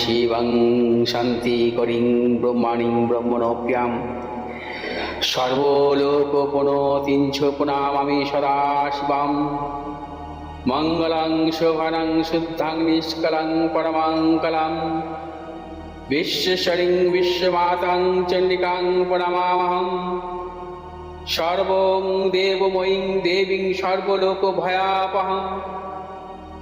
শিবং শান্তি করিং ব্রহ্মাণিং ব্রহ্মণপ্যাম। সর্বলোকোপনতিঞ্চ পুনামামি সদা শিবাম মঙ্গলং শোভনং শুদ্ধাং নিষ্কলং পরমাঙ্কলম বিশ্বেশ্বরীং বিশ্বমাতাং চণ্ডিকাং প্রণমামহম। সর্বং দেবময়ীং দেবীং সর্বলোকভয়াপহম।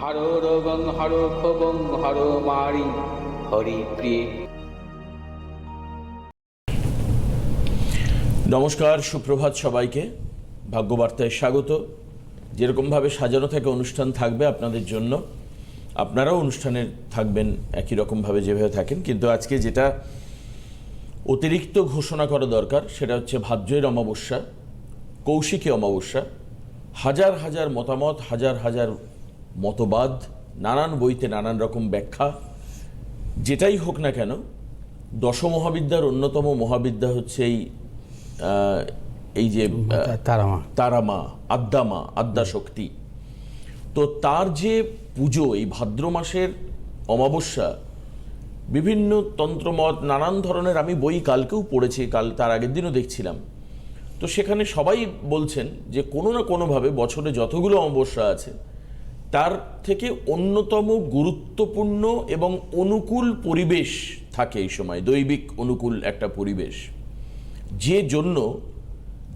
হর রোগং হর ক্ষোভং হর মারি, হরি প্রিয়ে। নমস্কার, সুপ্রভাত সবাইকে। ভাগ্যবার্তায় স্বাগত। যেরকমভাবে সাজানো থাকে অনুষ্ঠান থাকবে আপনাদের জন্য, আপনারাও অনুষ্ঠানে থাকবেন একই রকমভাবে যেভাবে থাকেন। কিন্তু আজকে যেটা অতিরিক্ত ঘোষণা করা দরকার, সেটা হচ্ছে ভাদ্রের অমাবস্যা, কৌশিকী অমাবস্যা। হাজার হাজার মতামত, হাজার হাজার মতবাদ নানান বইতে নানান রকম ব্যাখ্যা। যেটাই হোক না কেন দশমহাবিদ্যার অন্যতম মহাবিদ্যা হচ্ছে এই এই যে তারামা। তারামা আদ্যামা আদ্যা শক্তি তো তার যে পুজো এই ভাদ্র মাসের অমাবস্যা বিভিন্ন তন্ত্রমত নানান ধরনের আমি বই কালকেও পড়েছি কাল তার আগের দিনও দেখছিলাম। তো সেখানে সবাই বলছেন যে কোনো না কোনোভাবে বছরে যতগুলো অমাবস্যা আছে তার থেকে অন্যতম গুরুত্বপূর্ণ এবং অনুকূল পরিবেশ থাকে এই সময়, দৈবিক অনুকূল একটা পরিবেশ। যে জন্য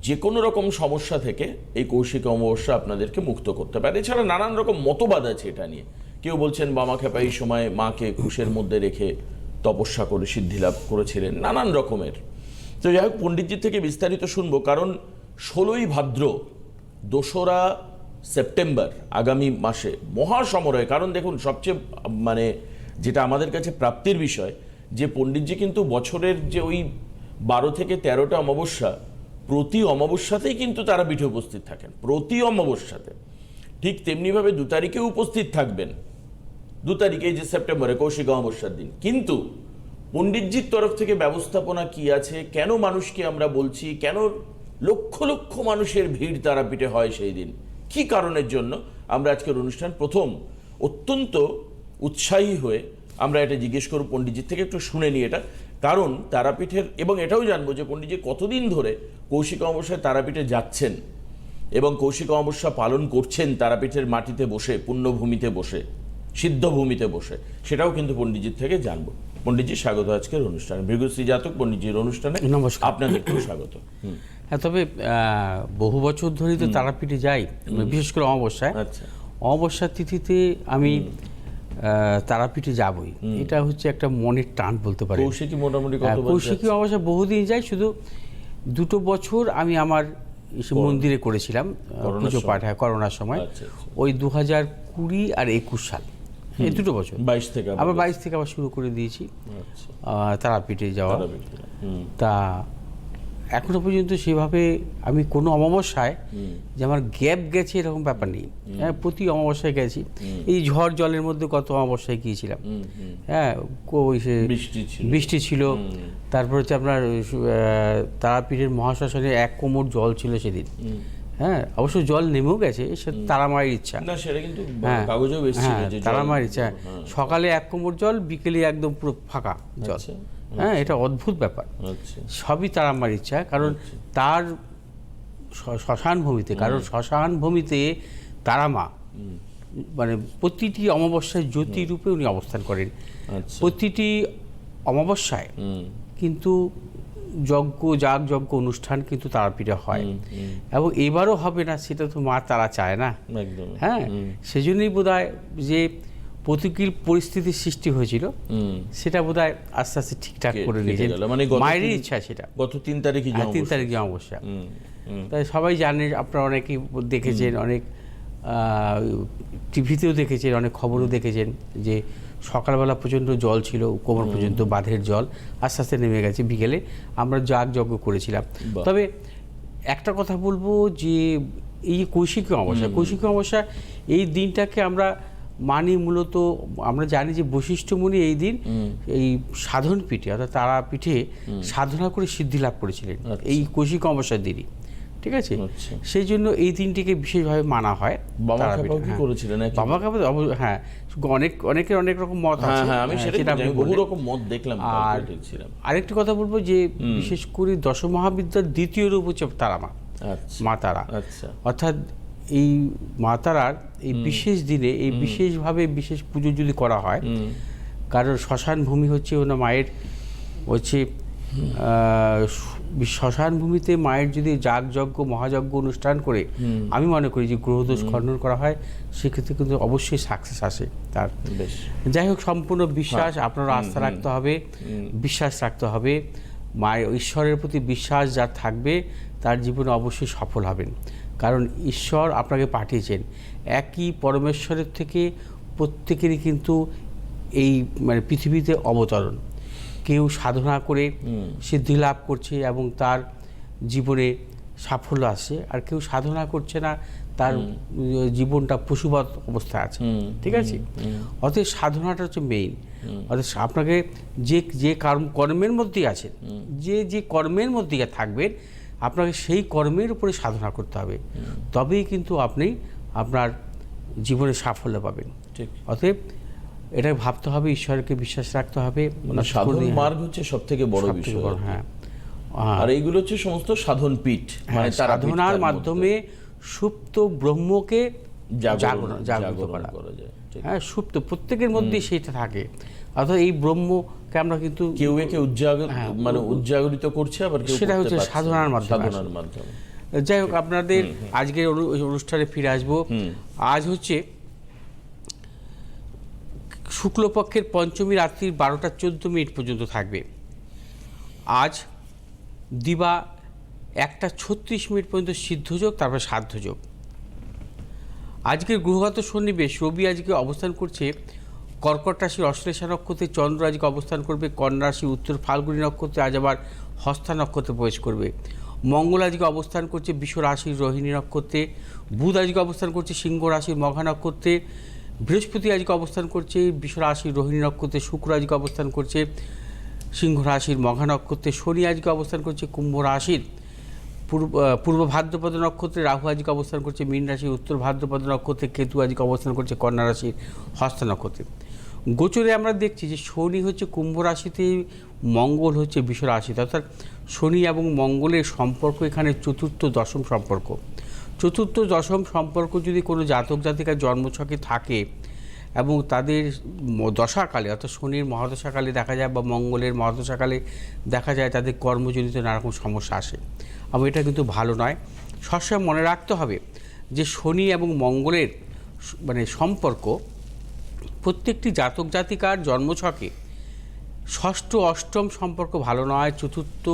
যে কোনো রকম সমস্যা থেকে এই কৌশিক অমাবস্যা আপনাদেরকে মুক্ত করতে পারে। এছাড়া নানান রকম মতবাদ আছে এটা নিয়ে। কেউ বলছেন, বামা খেপা এই সময় মাকে কুশের মধ্যে রেখে তপস্যা করে সিদ্ধি লাভ করেছিলেন। নানান রকমের। তো যাই হোক, পণ্ডিতজির থেকে বিস্তারিত শুনব, কারণ ষোলোই ভাদ্র দোসরা সেপ্টেম্বর আগামী মাসে মহাসমরয় কারণ দেখুন, সবচেয়ে মানে যেটা আমাদের কাছে প্রাপ্তির বিষয়, যে পণ্ডিতজি কিন্তু বছরের যে ওই বারো থেকে তেরোটা অমাবস্যা, প্রতি অমাবস্যাতেই কিন্তু তারা পিঠে উপস্থিত থাকেন। প্রতি অমাবস্যাতে। ঠিক তেমনিভাবে দু তারিখে উপস্থিত থাকবেন। দু তারিখে যে সেপ্টেম্বরে, কৌশিক অমাবস্যার দিন। কিন্তু পণ্ডিতজির তরফ থেকে ব্যবস্থাপনা কি আছে? কেন মানুষকে আমরা বলছি? কেন লক্ষ লক্ষ মানুষের ভিড় তারাপীঠে হয় সেই দিন? কি কারণের জন্য আমরা আজকের অনুষ্ঠান প্রথম অত্যন্ত উৎসাহী হয়ে আমরা এটা জিজ্ঞেস করব পণ্ডিতজির থেকে একটু শুনে নিই এটা। কারণ তারাপীঠের এবং এটাও জানব যে পণ্ডিতজি কতদিন ধরে কৌশিক অমাবস্যায় তারাপীঠে যাচ্ছেন এবং কৌশিক অমাবস্যা পালন করছেন তারাপীঠের মাটিতে বসে পুণ্যভূমিতে বসে সিদ্ধভূমিতে বসে সেটাও কিন্তু পণ্ডিতজির থেকে জানব। পণ্ডিতজি স্বাগত আজকের অনুষ্ঠানে। ভৃগুশ্রী জাতক পণ্ডিতজির অনুষ্ঠানে নমস্কার। আপনাদেরকেও স্বাগত। হ্যাঁ তবে বহু বছর ধরেই তো তারাপীঠে যাই বিশেষ করে অমাবস্যায়। আচ্ছা। অমাবস্যার তিথিতে আমি তারাপীঠে যাবই। এটা হচ্ছে একটা মনের টান বলতে পারি কৌশিকী মোটামুটি হ্যাঁ, কৌশিকী অমাবস্যা বহুদিন যাই শুধু দুটো বছর আমি আমার মন্দিরে করেছিলাম পুজো সময়? পাঠ হ্যাঁ করোনার সময়। আচ্ছা, আচ্ছা। ওই দু হাজার কুড়ি আর একুশ সাল। এই দুটো বছর। বাইশ থেকে আবার বাইশ থেকে আবার শুরু করে দিয়েছি। তারাপীঠে যাওয়া। তা এখনও পর্যন্ত সেভাবে আমি কোনো অমাবস্যায় যে আমার গ্যাপ গেছে এরকম ব্যাপার নেই। হ্যাঁ প্রতি অমাবস্যায় গেছি। এই ঝড় জলের মধ্যে কত অমাবস্যায় গিয়েছিলাম। হ্যাঁ কই সে বৃষ্টি ছিল। তারপর হচ্ছে আপনার তারাপীঠের মহাশ্মশানে এক কোমর জল ছিল সেদিন। হ্যাঁ অবশ্য জল নেমেও গেছে সে তারা মায়ের ইচ্ছা। না সেটা কিন্তু হ্যাঁ কাগজেও হ্যাঁ যে জল- তারা মায়ের ইচ্ছা সকালে এক কোমর জল বিকেলে একদম পুরো ফাঁকা জল। আচ্ছা, হ্যাঁ এটা অদ্ভুত ব্যাপার। আচ্ছা। সবই তার আমার ইচ্ছা কারণ তার শ্মশান ভূমিতে কারণ শ্মশান ভূমিতে তারা মা। মানে প্রতিটি অমাবস্যায় জ্যোতি রূপে উনি অবস্থান করেন। আচ্ছা। প্রতিটি অমাবস্যায় কিন্তু যজ্ঞ যাগ যজ্ঞ অনুষ্ঠান কিন্তু তারাপীঠে হয়। এবং এবারও হবে না সেটা তো মা তারা চায় না। হ্যাঁ সেজন্যই বোধ যে প্রতিকূল পরিস্থিতির সৃষ্টি হয়েছিল। সেটা বোধ হয় আস্তে আস্তে ঠিকঠাক করে নিয়েছে। মানে মায়েরই ইচ্ছা সেটা। গত তিন তারিখে হ্যাঁ, তিন তারিখ যে অমাবস্যা হুম, হুম, তাই সবাই জানে আপনারা অনেকেই দেখেছেন অনেক টিভিতেও দেখেছেন অনেক খবরও দেখেছেন যে সকালবেলা প্রচণ্ড জল ছিল কোমর পর্যন্ত বাঁধের জল আস্তে আস্তে নেমে গেছে। বিকেলে আমরা যাগ যজ্ঞ করেছিলাম তবে একটা কথা বলব যে এই যে কৌশিকী অমাবস্যা কৌশিকী অমাবস্যা এই দিনটাকে আমরা মানি মূলত আমরা জানি যে বৈশিষ্ট্যমণি এই দিন এই সাধন পিঠে অর্থাৎ তারা পিঠে সাধনা করে সিদ্ধি লাভ করেছিলেন। আচ্ছা। এই কৌশিক অমাবস্যার দিনই। ঠিক আছে? আচ্ছা। সেই জন্য এই দিনটিকে বিশেষভাবে মানা হয় বাবা হ্যাঁ। করেছিলেন বাবা খাপা হ্যাঁ। অনেক অনেকের অনেক রকম মত হ্যাঁ আছে। হ্যাঁ আমি সেটা বহু রকম মত দেখলাম আর আরেকটি কথা বলব যে বিশেষ করে দশ মহাবিদ্যার দ্বিতীয় রূপ হচ্ছে তারা মা। আচ্ছা। তারা। আচ্ছা। অর্থাৎ এই মাতারার এই বিশেষ দিনে এই বিশেষভাবে বিশেষ পুজো যদি করা হয় কারণ শ্মশান ভূমি হচ্ছে ওনার মায়ের হচ্ছে শ্মশান ভূমিতে মায়ের যদি যাগ যজ্ঞ মহাযজ্ঞ অনুষ্ঠান করে আমি মনে করি যে গ্রহদোষ খণ্ডন করা হয় সেক্ষেত্রে কিন্তু অবশ্যই সাকসেস আসে তার। বেশ। যাই হোক সম্পূর্ণ বিশ্বাস আপনারা আস্থা রাখতে হবে বিশ্বাস রাখতে হবে মায়ের ঈশ্বরের প্রতি বিশ্বাস যা থাকবে তার জীবনে অবশ্যই সফল হবেন। কারণ ঈশ্বর আপনাকে পাঠিয়েছেন। একই পরমেশ্বরের থেকে প্রত্যেকেরই কিন্তু এই মানে পৃথিবীতে অবতরণ। কেউ সাধনা করে সিদ্ধি লাভ করছে এবং তার জীবনে সাফল্য আসছে। আর কেউ সাধনা করছে না তার জীবনটা পশুবৎ অবস্থায় আছে। ঠিক আছে? অতএব সাধনাটা হচ্ছে মেইন অর্থাৎ আপনাকে যে যে কর্মের মধ্যেই আছেন যে যে কর্মের মধ্যে থাকবেন আপনাকে সেই কর্মের উপরে সাধনা করতে হবে। তবেই কিন্তু আপনি আপনার জীবনে সাফল্য পাবেন। ঠিক। অতএব এটা ভাবতে হবে ঈশ্বরকে বিশ্বাস রাখতে হবে। মানে সাধন মার্গ হচ্ছে সব থেকে বড় বিষয়। হ্যাঁ। আর এইগুলো হচ্ছে সমস্ত সাধন পীঠ হ্যাঁ, মানে সাধনার মাধ্যমে সুপ্ত ব্রহ্মকে জাগরণ জাগ্রত করা। হ্যাঁ সুপ্ত প্রত্যেকের মধ্যেই সেটা থাকে। অর্থাৎ এই ব্রহ্মকে আমরা কিন্তু কেউ একে উজ্জাগর মানে উজ্জাগরিত করছে আবার হ্যাঁ, সেটা হচ্ছে সাধনার মাধ্যমে। সাধনার মাধ্যমে। যাই হোক আপনাদের আজকের অনুষ্ঠানে ফিরে আসব। আজ হচ্ছে শুক্লপক্ষের পঞ্চমী রাত্রির বারোটা চোদ্দ মিনিট পর্যন্ত থাকবে। আজ দিবা একটা ছত্রিশ মিনিট পর্যন্ত সিদ্ধযোগ তারপর সাধ্যযোগ। আজকের গ্রহগত সন্নিবেশ রবি আজকে অবস্থান করছে কর্কট রাশির অশ্লেষা নক্ষত্রে চন্দ্র আজকে অবস্থান করবে, কন্যা রাশি উত্তর ফাল্গুনী নক্ষত্রে আজ আবার হস্তা নক্ষত্রে প্রবেশ করবে। মঙ্গল আজকে অবস্থান করছে বিশ্ব রাশির রোহিণী নক্ষত্রে, বুধ আজকে অবস্থান করছে সিংহ রাশির মঘা নক্ষত্রে, বৃহস্পতি আজকে অবস্থান করছে বিশ্ব রাশির রোহিণী নক্ষত্রে, শুক্র আজকে অবস্থান করছে সিংহ রাশির মঘা নক্ষত্রে, শনি আজকে অবস্থান করছে কুম্ভ রাশির পূর্ব পূর্ব ভাদ্রপদ নক্ষত্রে, রাহু আজকে অবস্থান করছে মীন রাশির উত্তর ভাদ্রপদ নক্ষত্রে, কেতু আজকে অবস্থান করছে কন্যা রাশির হস্ত নক্ষত্রে। গোচরে আমরা দেখছি যে শনি হচ্ছে কুম্ভ রাশিতে, মঙ্গল হচ্ছে বিশ্ব রাশিতে। অর্থাৎ শনি এবং মঙ্গলের সম্পর্ক এখানে চতুর্থ দশম সম্পর্ক। চতুর্থ দশম সম্পর্ক যদি কোনো জাতক জাতিকার জন্মছকে থাকে এবং তাদের দশাকালে, অর্থাৎ শনির মহাদশাকালে দেখা যায় বা মঙ্গলের মহাদশাকালে দেখা যায় তাদের কর্মজনিত নানারকম সমস্যা আসে। এবং এটা কিন্তু ভালো নয়। সবসময় মনে রাখতে হবে যে শনি এবং মঙ্গলের মানে সম্পর্ক প্রত্যেকটি জাতক জাতিকার জন্মছকে ষষ্ঠ অষ্টম সম্পর্ক ভালো নয়, চতুর্থ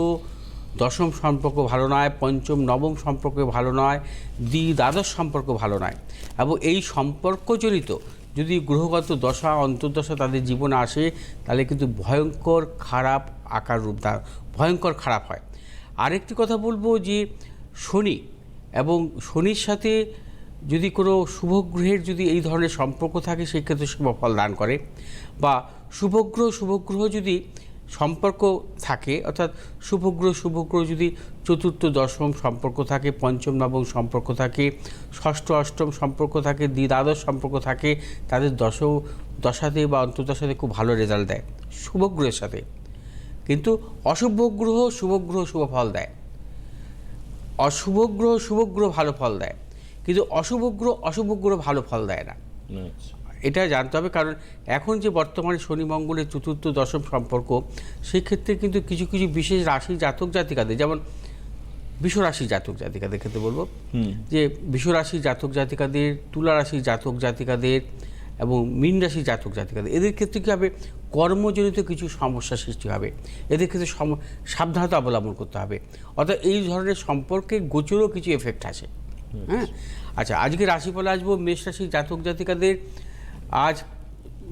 দশম সম্পর্ক ভালো নয়, পঞ্চম নবম সম্পর্ক ভালো নয় দ্বি দ্বাদশ সম্পর্ক ভালো নয়। এবং এই সম্পর্কজনিত যদি গ্রহগত দশা, অন্তর্দশা তাদের জীবনে আসে, তাহলে কিন্তু ভয়ঙ্কর খারাপ আকার রূপ ভয়ঙ্কর খারাপ হয়। আরেকটি কথা বলব যে শনি এবং শনির সাথে যদি কোনো শুভগ্রহের যদি এই ধরনের সম্পর্ক থাকে, সেক্ষেত্রে শুভ ফল দান করে। বা শুভগ্রহ শুভগ্রহ যদি সম্পর্ক থাকে, অর্থাৎ শুভগ্রহ শুভগ্রহ যদি চতুর্থ, দশম সম্পর্ক থাকে, পঞ্চম, নবম সম্পর্ক থাকে, ষষ্ঠ, অষ্টম সম্পর্ক থাকে দ্বি দ্বাদশ সম্পর্ক থাকে, তাদের দশ, দশাতে বা অন্তর্দশাতে খুব ভালো রেজাল্ট দেয় শুভগ্রহের সাথে। কিন্তু অশুভ গ্রহ শুভ গ্রহ শুভ ফল দেয়। অশুভ গ্রহ শুভ ভালো ফল দেয়। কিন্তু অশুভ গ্রহ অশুভ গ্রহ ভালো ফল দেয় না। আচ্ছা। এটা জানতে হবে কারণ এখন যে বর্তমানে শনি মঙ্গলের চতুর্থ দশম সম্পর্ক সেক্ষেত্রে কিন্তু কিছু কিছু বিশেষ রাশি জাতক জাতিকাদের যেমন বিশ্বরাশি জাতক জাতিকাদের ক্ষেত্রে বলব যে বিশ্বরাশি জাতক জাতিকাদের তুলা রাশি জাতক জাতিকাদের এবং মীন রাশি জাতক জাতিকাদের এদের ক্ষেত্রে কী হবে? কর্মজনিত কিছু সমস্যা সৃষ্টি হবে। এদের ক্ষেত্রে সাবধানতা অবলম্বন করতে হবে। অর্থাৎ এই ধরনের সম্পর্কে গোচরও কিছু এফেক্ট আসে হ্যাঁ। আচ্ছা আজকে রাশিফলে আসব মেষ রাশি জাতক জাতিকাদের। আজ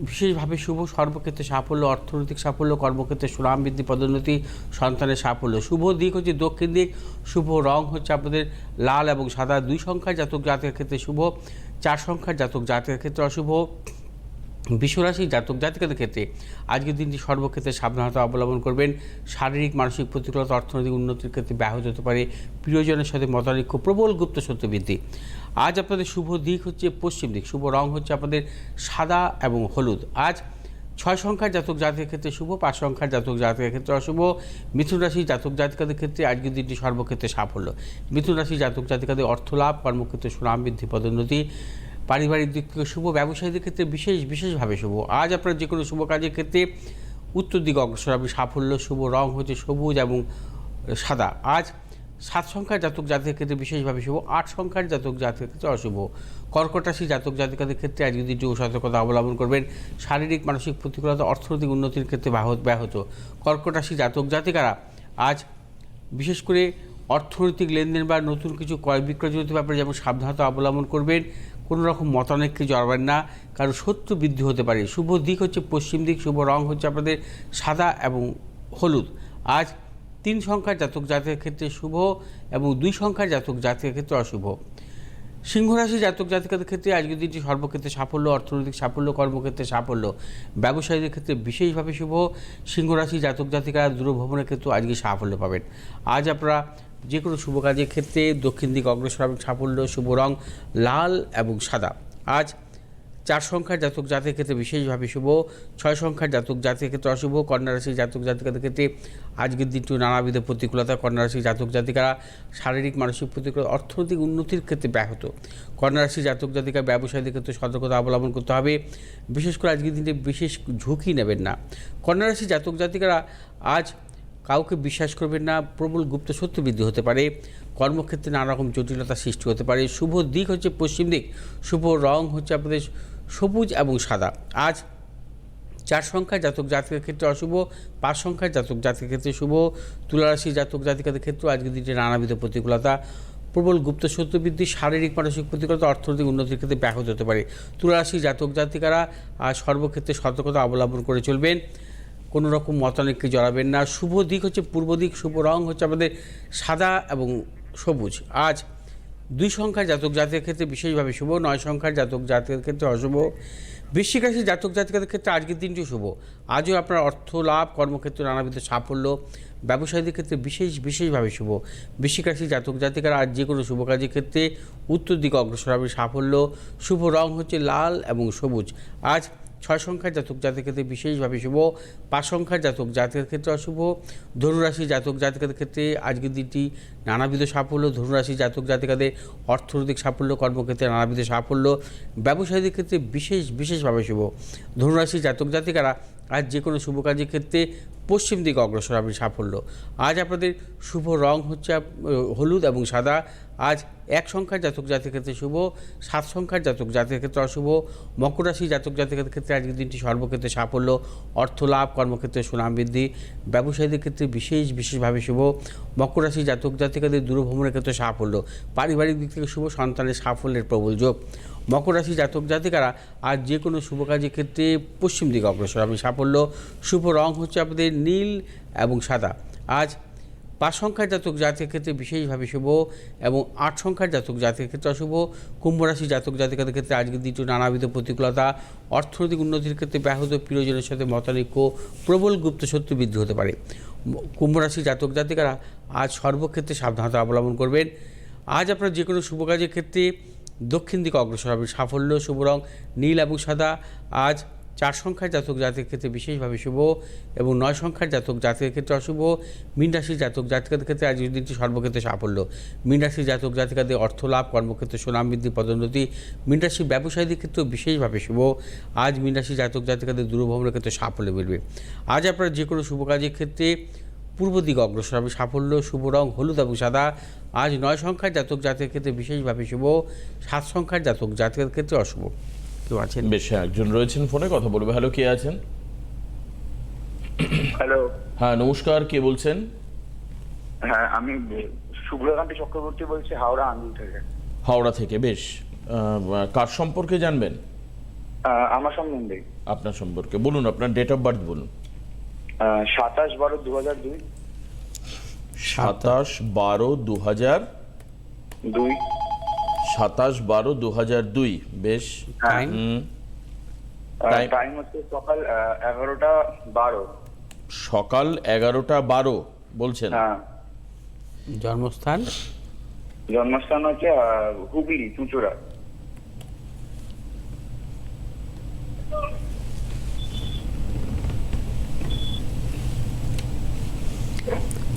বিশেষভাবে শুভ সর্বক্ষেত্রে সাফল্য অর্থনৈতিক সাফল্য কর্মক্ষেত্রে সুনাম বৃদ্ধি পদোন্নতি সন্তানের সাফল্য। শুভ দিক হচ্ছে দক্ষিণ দিক শুভ রং হচ্ছে আপনাদের লাল এবং সাদা। দুই সংখ্যার জাতক জাতকের ক্ষেত্রে শুভ চার সংখ্যার জাতক জাতকের ক্ষেত্রে অশুভ। বিশ্বরাশি জাতক জাতিকাদের ক্ষেত্রে আজকের দিনটি সর্বক্ষেত্রে সাবধানতা অবলম্বন করবেন। শারীরিক, মানসিক প্রতিকূলতা, অর্থনৈতিক উন্নতির ক্ষেত্রে ব্যাহত হতে পারে। প্রিয়জনের সাথে মতানৈক্য, প্রবল গুপ্ত সত্য বৃদ্ধি আজ আপনাদের শুভ দিক হচ্ছে পশ্চিম দিক। শুভ রং হচ্ছে আপনাদের সাদা এবং হলুদ। আজ ছয় সংখ্যার জাতক জাতকের ক্ষেত্রে শুভ, পাঁচ সংখ্যার জাতক জাতকের ক্ষেত্রে অশুভ। মিথুন রাশি জাতক জাতিকাদের ক্ষেত্রে আজকের দিনটি সর্বক্ষেত্রে সাফল্য। মিথুন রাশি জাতক জাতিকাদের অর্থলাভ, কর্মক্ষেত্রে সুনাম বৃদ্ধি, পদোন্নতি। পারিবারিক দিক থেকে শুভ, ব্যবসায়ীদের ক্ষেত্রে বিশেষ, বিশেষভাবে শুভ। আজ আপনার যে কোনো শুভ কাজের ক্ষেত্রে উত্তর দিকে অগ্রসর হবে সাফল্য, শুভ রং হচ্ছে সবুজ এবং সাদা। আজ সাত সংখ্যার জাতক জাতকের ক্ষেত্রে বিশেষভাবে শুভ, আট সংখ্যার জাতক জাতকের ক্ষেত্রে অশুভ। কর্কট রাশি জাতক জাতিকাদের ক্ষেত্রে আজকে দিনটি সতর্কতা অবলম্বন করবেন। শারীরিক, মানসিক প্রতিকূলতা, অর্থনৈতিক উন্নতির ক্ষেত্রে ব্যাহত ব্যাহত। কর্কট রাশি জাতক জাতিকারা আজ বিশেষ করে অর্থনৈতিক লেনদেন বা নতুন কিছু ক্রয় বিক্রয়জনিত ব্যাপারে যেমন সাবধানতা অবলম্বন করবেন কোনো রকম মতানৈক্যে জড়াবেন না কারণ শত্রু বৃদ্ধি হতে পারে। শুভ দিক হচ্ছে পশ্চিম দিক, শুভ রং হচ্ছে আপনাদের সাদা এবং হলুদ। আজ তিন সংখ্যার জাতক জাতকের ক্ষেত্রে শুভ এবং দুই সংখ্যার জাতক জাতকের ক্ষেত্রে অশুভ। সিংহরাশি জাতক জাতিকাদের ক্ষেত্রে আজকের দিনটি সর্বক্ষেত্রে সাফল্য, অর্থনৈতিক সাফল্য, কর্মক্ষেত্রে সাফল্য। ব্যবসায়ীদের ক্ষেত্রে বিশেষভাবে শুভ। সিংহরাশি জাতক জাতিকারা দূরভ্রমণের ক্ষেত্রে আজকে সাফল্য পাবেন। আজ আপনারা যে কোনো শুভ কাজের ক্ষেত্রে দক্ষিণ দিক অগ্রসর হবেন সাফল্য, শুভ রং, লাল এবং সাদা। আজ চার সংখ্যার জাতক জাতকের ক্ষেত্রে বিশেষভাবে শুভ, ছয় সংখ্যার জাতক জাতকের ক্ষেত্রে অশুভ, কন্যা রাশি জাতক জাতিকাদের ক্ষেত্রে আজকের দিনটি নানাবিধ প্রতিকূলতা। কন্যা রাশি জাতক জাতিকারা শারীরিক, মানসিক প্রতিকূলতা অর্থনৈতিক উন্নতির ক্ষেত্রে ব্যাহত। কন্যা রাশি জাতক জাতিকা ব্যবসায়ীদের ক্ষেত্রে সতর্কতা অবলম্বন করতে হবে। বিশেষ করে আজকের দিনে বিশেষ ঝুঁকি নেবেন না। কন্যা রাশি জাতক জাতিকারা আজ কাউকে বিশ্বাস করবেন না, প্রবল গুপ্ত সত্য বৃদ্ধি হতে পারে, কর্মক্ষেত্রে নানা রকম জটিলতা সৃষ্টি হতে পারে, শুভ দিক হচ্ছে পশ্চিম দিক, শুভ রং হচ্ছে আপনাদের সবুজ এবং সাদা। আজ চার সংখ্যার জাতক জাতকের ক্ষেত্রে অশুভ, পাঁচ সংখ্যার জাতক জাতকের ক্ষেত্রে শুভ, তুলারাশি জাতক জাতিকাদের ক্ষেত্রে আজকের দিনটি নানাবিধ প্রতিকূলতা। প্রবল গুপ্ত সত্য বৃদ্ধি, শারীরিক মানসিক প্রতিকূলতা, অর্থনৈতিক উন্নতির ক্ষেত্রে ব্যাহত হতে পারে। তুলারাশি জাতক জাতিকারা সর্বক্ষেত্রে সতর্কতা অবলম্বন করে চলবেন। কোনো রকম মতানৈক্যে জড়াবেন না। শুভ দিক হচ্ছে পূর্ব দিক, শুভ রং হচ্ছে আমাদের সাদা এবং সবুজ। আজ দুই সংখ্যার জাতক জাতকের ক্ষেত্রে বিশেষভাবে শুভ, নয় সংখ্যার জাতক জাতকের ক্ষেত্রে অশুভ। বৃশ্চিক জাতক জাতিকাদের ক্ষেত্রে আজকের দিনটি শুভ। আজও আপনার অর্থ, লাভ, কর্মক্ষেত্রে নানাবিধ সাফল্য, ব্যবসায়ীদের ক্ষেত্রে বিশেষ, বিশেষভাবে শুভ। বৃশ্চিক জাতক জাতিকারা আজ যে কোনো শুভ কাজের ক্ষেত্রে উত্তর দিকে অগ্রসর হবে সাফল্য। শুভ রং হচ্ছে লাল এবং সবুজ। আজ ছয় সংখ্যার জাতক জাতকের ক্ষেত্রে বিশেষভাবে শুভ, পাঁচ সংখ্যার জাতক জাতকের ক্ষেত্রে অশুভ, ধনুরাশি জাতক জাতিকাদের ক্ষেত্রে আজকের দিনটি নানাবিধ সাফল্য, ধনুরাশি জাতক জাতিকাদের অর্থনৈতিক সাফল্য, কর্মক্ষেত্রে নানাবিধ সাফল্য, ব্যবসায়ীদের ক্ষেত্রে বিশেষ, বিশেষভাবে শুভ। ধনুরাশি জাতক জাতিকারা আজ যে কোনো শুভ কাজের ক্ষেত্রে পশ্চিম দিকে অগ্রসর হবে সাফল্য। আজ আপনাদের শুভ রং হচ্ছে হলুদ এবং সাদা। আজ এক সংখ্যার জাতক জাতির ক্ষেত্রে শুভ, সাত সংখ্যার জাতক জাতির ক্ষেত্রে অশুভ। মকর রাশি জাতক জাতিকের ক্ষেত্রে আজকের দিনটি সর্বক্ষেত্রে সাফল্য। অর্থ লাভ, কর্মক্ষেত্রে সুনাম বৃদ্ধি। ব্যবসায়ীদের ক্ষেত্রে বিশেষ, বিশেষভাবে শুভ। মকর রাশি জাতক জাতিকাদের দূরভ্রমণের ক্ষেত্রে সাফল্য। পারিবারিক দিক থেকে শুভ, সন্তানের সাফল্যের প্রবল যোগ। মকর রাশি জাতক জাতিকারা আজ যে কোনো শুভ কাজের ক্ষেত্রে পশ্চিম দিকে অগ্রসর। হবে সাফল্য, শুভ রং হচ্ছে আপনাদের নীল এবং সাদা। আজ পাঁচ সংখ্যার জাতক জাতির ক্ষেত্রে বিশেষভাবে শুভ এবং আট সংখ্যার জাতক জাতির ক্ষেত্রে অশুভ। কুম্ভ রাশি জাতক জাতিকাদের ক্ষেত্রে আজকের দিনটি নানাবিধ প্রতিকূলতা। অর্থনৈতিক উন্নতির ক্ষেত্রে ব্যাহত প্রিয়জনের সাথে মতানৈক্য, প্রবল গুপ্ত শত্রু বৃদ্ধি হতে পারে। ম- কুম্ভ রাশি জাতক জাতিকারা আজ সর্বক্ষেত্রে সাবধানতা অবলম্বন করবেন। আজ আপনার যে কোনো শুভ কাজের ক্ষেত্রে দক্ষিণ দিকে অগ্রসর হবে। সাফল্য, শুভ রং, নীল এবং সাদা। আজ চার সংখ্যার জাতক জাতির ক্ষেত্রে বিশেষভাবে শুভ এবং নয় সংখ্যার জাতক জাতির ক্ষেত্রে অশুভ। মীন রাশির জাতক জাতিকাদের ক্ষেত্রে আজ দিনটি সর্বক্ষেত্রে সাফল্য। মীন রাশির জাতক জাতিকাদের অর্থ লাভ, কর্মক্ষেত্রে সুনাম বৃদ্ধি, পদোন্নতি। মীন রাশির ব্যবসায়ীদের ক্ষেত্রেও বিশেষভাবে শুভ। আজ মীন রাশির জাতক জাতিকাদের দূরভ্রমণের ক্ষেত্রে সাফল্য মিলবে। আজ আপনার যে কোনো শুভ কাজের ক্ষেত্রে পূর্ব দিকে অগ্রসর হবে। সাফল্য শুভ রং হলুদ এবং সাদা। আজ নয় সংখ্যার জাতক জাতির ক্ষেত্রে বিশেষভাবে শুভ। সাত সংখ্যার জাতক জাতিকের ক্ষেত্রে অশুভ। কেউ আছেন? বেশ একজন রয়েছেন ফোনে। কথা বলবে। হ্যালো কে আছেন? হ্যালো। হ্যাঁ নমস্কার। কে বলছেন? হ্যাঁ আমি শুভ্রকান্তি চক্রবর্তী বলছি হাওড়া আন্দুল থেকে। হাওড়া থেকে বেশ। কার সম্পর্কে জানবেন? আমার সম্বন্ধে। আপনার সম্পর্কে। বলুন আপনার ডেট অফ বার্থ বলুন। সাতাশ বারো দু হাজার দুই। সাতাশ বারো দু হাজার দুই। সাতাশ বারো দু হাজার দুই। বেশ। টাইম টাইম হচ্ছে সকাল আহ, এগারোটা বারো। সকাল এগারোটা বারো বলছেন? হ্যাঁ। জন্মস্থান? জন্মস্থান হচ্ছে আহ, হুগলি চুচুড়া।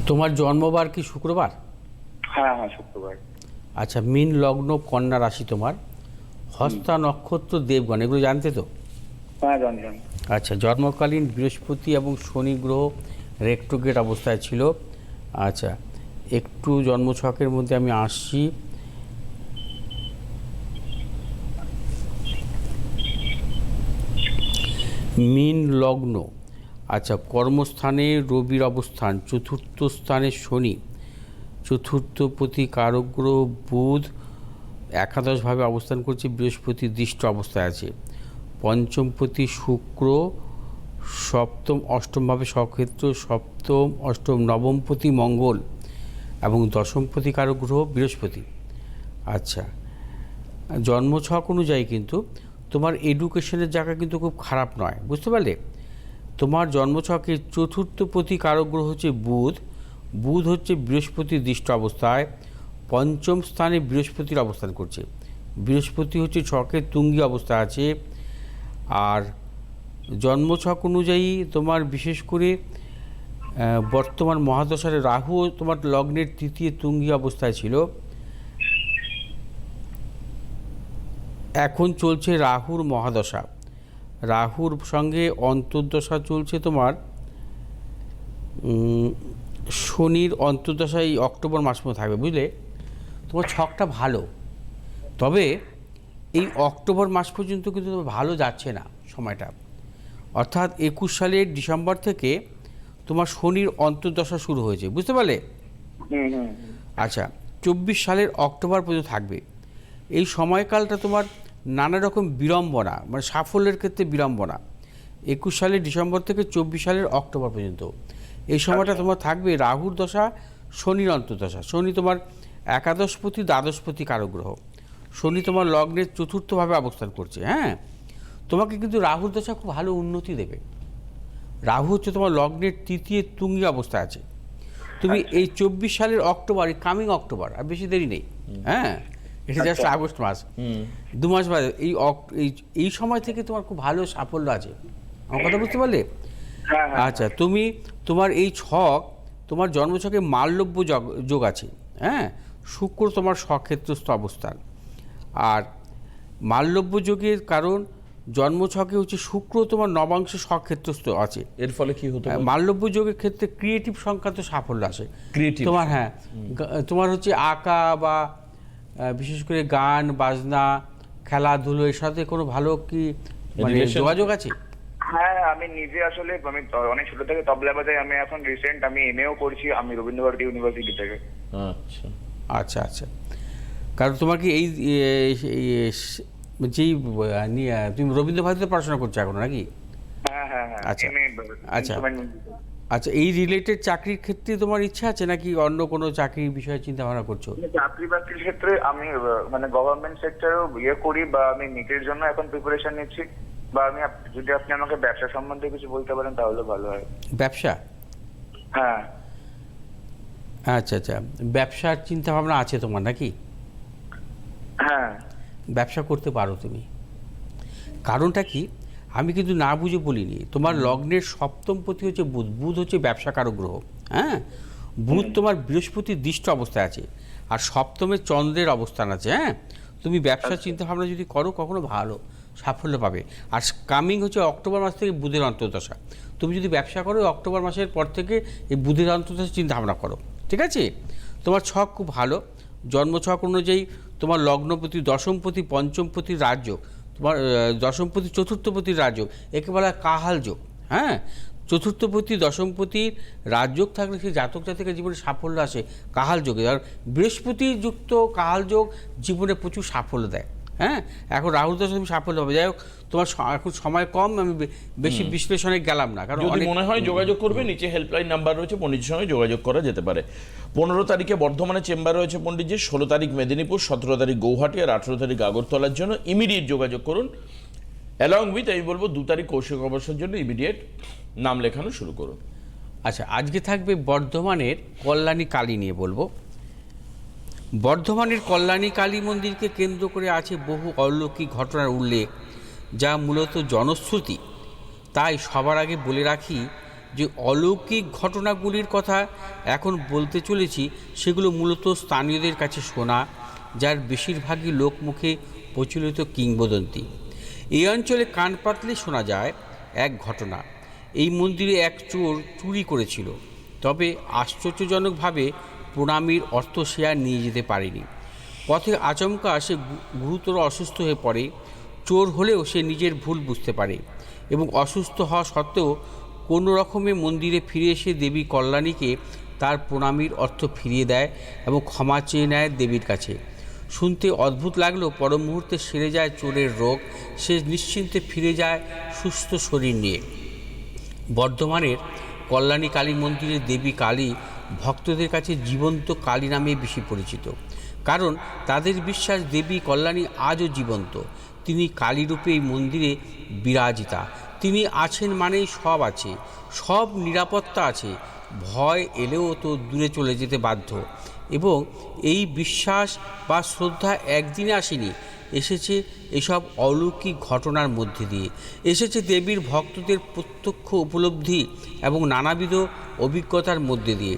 তোমার জন্মবার কি শুক্রবার? হ্যাঁ হ্যাঁ শুক্রবার। আচ্ছা মিন লগ্ন কন্যা রাশি তোমার। হস্তা নক্ষত্র দেবগণ এগুলো জানতে তো? হ্যাঁ আচ্ছা জন্মকালীন বৃহস্পতি এবং শনি গ্রহ রেক্টোগেট অবস্থায় ছিল। আচ্ছা একটু জন্মছকের মধ্যে আমি আসছি। মিন লগ্ন। আচ্ছা কর্মস্থানে রবির অবস্থান, চতুর্থ স্থানে শনি চতুর্থপতি কারগ্রহ বুধ একাদশভাবে অবস্থান করছে, বৃহস্পতি দৃষ্ট অবস্থায় আছে। পঞ্চমপতি শুক্র, সপ্তম, অষ্টমভাবে সক্ষেত্র সপ্তম, অষ্টম নবমপতি মঙ্গল এবং দশমপতি কারক গ্রহ বৃহস্পতি। আচ্ছা জন্মছক অনুযায়ী কিন্তু তোমার এডুকেশনের জায়গা কিন্তু খুব খারাপ নয়, বুঝতে পারলে? তোমার জন্মছকে চতুর্থ প্রতি কারক গ্রহ হচ্ছে বুধ। বুধ হচ্ছে বৃহস্পতির দৃষ্ট অবস্থায়। পঞ্চম স্থানে বৃহস্পতির অবস্থান করছে। বৃহস্পতি হচ্ছে ছকের তুঙ্গি অবস্থা আছে। আর জন্মছক অনুযায়ী তোমার বিশেষ করে বর্তমান মহাদশারে রাহু তোমার লগ্নের তৃতীয় তুঙ্গি অবস্থায় ছিল। এখন চলছে রাহুর মহাদশা। রাহুর সঙ্গে অন্তর্দশা চলছে তোমার শনির অন্তর্দশা এই অক্টোবর মাস মধ্যে থাকবে বুঝলে? তোমার ছকটা ভালো তবে এই অক্টোবর মাস পর্যন্ত কিন্তু তোমার ভালো যাচ্ছে না সময়টা। অর্থাৎ একুশ সালের ডিসেম্বর থেকে তোমার শনির অন্তর্দশা শুরু হয়েছে বুঝতে পারলে? আচ্ছা চব্বিশ সালের অক্টোবর পর্যন্ত থাকবে। এই সময়কালটা তোমার নানা রকম বিড়ম্বনা মানে সাফল্যের ক্ষেত্রে বিড়ম্বনা। একুশ সালের ডিসেম্বর থেকে চব্বিশ সালের অক্টোবর পর্যন্ত। এই সময়টা তোমার থাকবে রাহুর দশা শনির অন্তর্দশা। শনি তোমার একাদশপতি দ্বাদশপতি কারক গ্রহ শনি তোমার লগ্নের চতুর্থভাবে অবস্থান করছে হ্যাঁ? তোমাকে কিন্তু রাহুর দশা খুব ভালো উন্নতি দেবে। রাহু হচ্ছে তোমার লগ্নের তৃতীয় তুঙ্গি অবস্থা আছে। তুমি এই চব্বিশ সালের অক্টোবর কামিং অক্টোবর আর বেশি দেরি নেই হ্যাঁ? এটা জাস্ট আগস্ট মাস। দু মাস বাদে এই এই সময় থেকে তোমার খুব ভালো সাফল্য আছে। আমার কথা বুঝতে পারলে? হ্যাঁ হ্যাঁ আচ্ছা তুমি তোমার এই ছক তোমার জন্মছকে মাল্যব্য যোগ আছে। হ্যাঁ? শুক্র তোমার স্বক্ষেত্রস্থ অবস্থান। আর মাল্যব্য যোগের কারণ জন্মছকে হচ্ছে শুক্র তোমার নবাংশে স্বক্ষেত্রস্থ আছে। এর ফলে কি হতে পারে? মাল্যব্য যোগের ক্ষেত্রে ক্রিয়েটিভ সংক্রান্ত সাফল্য আসে। Creative। তোমার হ্যাঁ তোমার হচ্ছে আঁকা বা বিশেষ করে গান বাজনা খেলাধুলো এর সাথে কোনো ভালো কি মানে যোগাযোগ আছে? হ্যাঁ আমি নিজে আসলে আমি অনেক ছোট থেকে তবলা বাজাই আমি এখন রিসেন্ট আমি এমএও করছি আমি রবীন্দ্রভারতী ইউনিভার্সিটি থেকে। আচ্ছা। আচ্ছা আচ্ছা। কারণ তোমার কি এই যেই নিয়ে তুমি রবীন্দ্র ভারতীতে পড়াশোনা করছ এখন নাকি? হ্যাঁ হ্যাঁ হ্যাঁ আচ্ছা। আচ্ছা। আচ্ছা এই রিলেটেড চাকরির ক্ষেত্রে তোমার ইচ্ছা আছে নাকি অন্য কোনো চাকরির বিষয়ে চিন্তা ভাবনা করছ চাকরি বাকরির ক্ষেত্রে আমি মানে গভর্নমেন্ট সেক্টরেও ইয়ে করি বা আমি নিটের জন্য এখন প্রিপারেশন নিচ্ছি বা আমি যদি আপনি আমাকে ব্যবসা সম্বন্ধে কিছু বলতে পারেন তাহলে ভালো হয়। ব্যবসা? হ্যাঁ। আচ্ছা আচ্ছা। ব্যবসার চিন্তা ভাবনা আছে তোমার নাকি? হ্যাঁ। ব্যবসা করতে পারো তুমি। কারণটা কি? আমি কিন্তু না বুঝে বলিনি। তোমার লগ্নের সপ্তম পতি হচ্ছে বুধ। বুধ হচ্ছে ব্যবসাকারক গ্রহ। হ্যাঁ? বুধ তোমার বৃহস্পতির দৃষ্ট অবস্থায় আছে। আর সপ্তমে চন্দ্রের অবস্থান আছে হ্যাঁ? তুমি ব্যবসার চিন্তা ভাবনা যদি করো কখনো ভালো সাফল্য পাবে। আর কামিং হচ্ছে অক্টোবর মাস থেকে বুধের অন্তর্দশা। তুমি যদি ব্যবসা করো অক্টোবর মাসের পর থেকে এই বুধের অন্তর্দশা চিন্তা ভাবনা করো। ঠিক আছে? তোমার ছক খুব ভালো। জন্মছক অনুযায়ী তোমার লগ্নপতি দশমপতি পঞ্চমপতি রাজ্য। তোমার দশমপতি চতুর্থপতির রাজযোগ, একে বলা কাহাল যোগ হ্যাঁ? চতুর্থপতি দশমপতির রাজযোগ থাকলে সেই জাতক জাতিকের জীবনে সাফল্য আসে কাহাল যোগে। আর বৃহস্পতি যুক্ত কাহাল যোগ জীবনে প্রচুর সাফল্য দেয়। হ্যাঁ? এখন রাহুল দশা তুমি সাফল্য হবে যাই হোক তোমার এখন সময় কম আমি বেশি বিশ্লেষণে গেলাম না কারণ যদি মনে হয় যোগাযোগ করবে নিচে হেল্পলাইন নাম্বার রয়েছে পণ্ডিতের সঙ্গে যোগাযোগ করা যেতে পারে। পনেরো তারিখে বর্ধমানে চেম্বার রয়েছে পণ্ডিতজির ষোলো তারিখ মেদিনীপুর সতেরো তারিখ গৌহাটি আর আঠেরো তারিখ আগরতলার জন্য ইমিডিয়েট যোগাযোগ করুন। অ্যালং উইথ আমি বলব দু তারিখ কৌশিক অবসরের জন্য ইমিডিয়েট নাম লেখানো শুরু করুন। আচ্ছা আজকে থাকবে বর্ধমানের কল্যাণী কালী নিয়ে বলব। বর্ধমানের কল্যাণী কালী মন্দিরকে কেন্দ্র করে আছে বহু অলৌকিক ঘটনার উল্লেখ, যা মূলত জনশ্রুতি। তাই সবার আগে বলে রাখি যে অলৌকিক ঘটনাগুলির কথা এখন বলতে চলেছি, সেগুলো মূলত স্থানীয়দের কাছে শোনা, যার বেশিরভাগই লোকমুখে প্রচলিত কিংবদন্তি। এই অঞ্চলে কান পাতলে শোনা যায় এক ঘটনা, এই মন্দিরে এক চোর চুরি করেছিল। তবে আশ্চর্যজনকভাবে প্রণামীর অর্থ সে আর নিয়ে যেতে পারেনি। পথে আচমকা সে গুরুতর অসুস্থ হয়ে পড়ে। চোর হলেও সে নিজের ভুল বুঝতে পারে এবং অসুস্থ হওয়া সত্ত্বেও কোনো রকমে মন্দিরে ফিরে এসে দেবী কল্যাণীকে তার প্রণামীর অর্থ ফিরিয়ে দেয় এবং ক্ষমা চেয়ে নেয় দেবীর কাছে। শুনতে অদ্ভুত লাগলেও পর মুহূর্তে সেরে যায় চোরের রোগ। সে নিশ্চিন্তে ফিরে যায় সুস্থ শরীর নিয়ে। বর্ধমানের কল্যাণী কালী মন্দিরের দেবী কালী ভক্তদের কাছে জীবন্ত কালী নামে বেশি পরিচিত। কারণ তাদের বিশ্বাস দেবী কল্যাণী আজও জীবন্ত। তিনি কালীরূপে এই মন্দিরে বিরাজিতা। তিনি আছেন মানেই সব আছে। সব নিরাপত্তা আছে। ভয় এলেও তো দূরে চলে যেতে বাধ্য। এবং এই বিশ্বাস বা শ্রদ্ধা একদিনে আসেনি। এসেছে এসব অলৌকিক ঘটনার মধ্যে দিয়ে। এসেছে দেবীর ভক্তদের প্রত্যক্ষ উপলব্ধি এবং নানাবিধ অভিজ্ঞতার মধ্যে দিয়ে।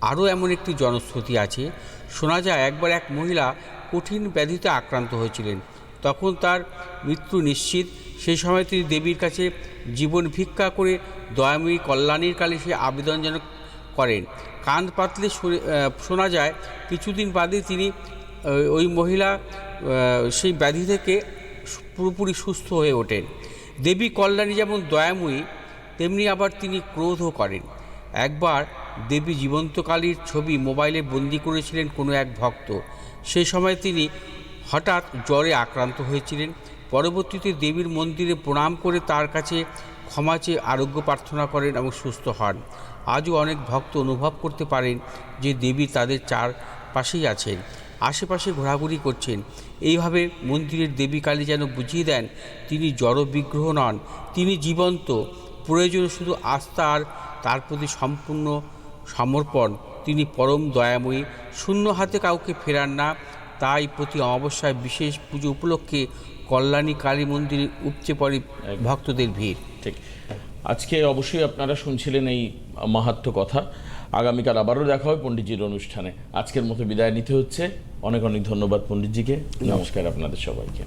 আরও এমন একটি জনশ্রুতি আছে। শোনা যায় একবার এক মহিলা কঠিন ব্যাধিতে আক্রান্ত হয়েছিলেন। তখন তার মৃত্যু নিশ্চিত। সেই সময় তিনি দেবীর কাছে জীবন ভিক্ষা করে দয়াময়ী কল্যাণীর কালে সে আবেদন যেন করেন। কান পাতলে শুনে- শোনা যায়, কিছুদিন বাদে তিনি ওই মহিলা সেই ব্যাধি থেকে পুরোপুরি সুস্থ হয়ে ওঠেন। দেবী কল্যাণী যেমন দয়াময়ী, তেমনি আবার তিনি ক্রোধও করেন। একবার দেবী জীবন্তকালীর ছবি মোবাইলে বন্দি করেছিলেন কোনো এক ভক্ত। সেই সময় তিনি হঠাৎ জ্বরে আক্রান্ত হয়েছিলেন। পরবর্তীতে দেবীর মন্দিরে প্রণাম করে তার কাছে ক্ষমা চেয়ে আরোগ্য প্রার্থনা করেন এবং সুস্থ হন। আজও অনেক ভক্ত অনুভব করতে পারেন যে দেবী তাদের চার পাশেই আছেন, আশেপাশে ঘোরাঘুরি করছেন। এইভাবে মন্দিরের দেবী কালী যেন বুঝিয়ে দেন, তিনি জড় বিগ্রহ নন, তিনি জীবন্ত। প্রয়োজন শুধু আস্থা আর তার প্রতি সম্পূর্ণ সমর্পণ। তিনি পরম দয়াময়ী। শূন্য হাতে কাউকে ফেরান না। তাই প্রতি অমাবস্যায় বিশেষ পুজো উপলক্ষে কল্যাণী কালী মন্দিরে উপচে পড়ে ভক্তদের ভিড়। ঠিক। আজকে অবশ্যই আপনারা শুনছিলেন এই মাহাত্ম কথা। আগামীকাল আবারও দেখা হবে পণ্ডিতজির অনুষ্ঠানে। আজকের মতো বিদায় নিতে হচ্ছে। অনেক অনেক ধন্যবাদ পণ্ডিতজিকে। নমস্কার আপনাদের সবাইকে।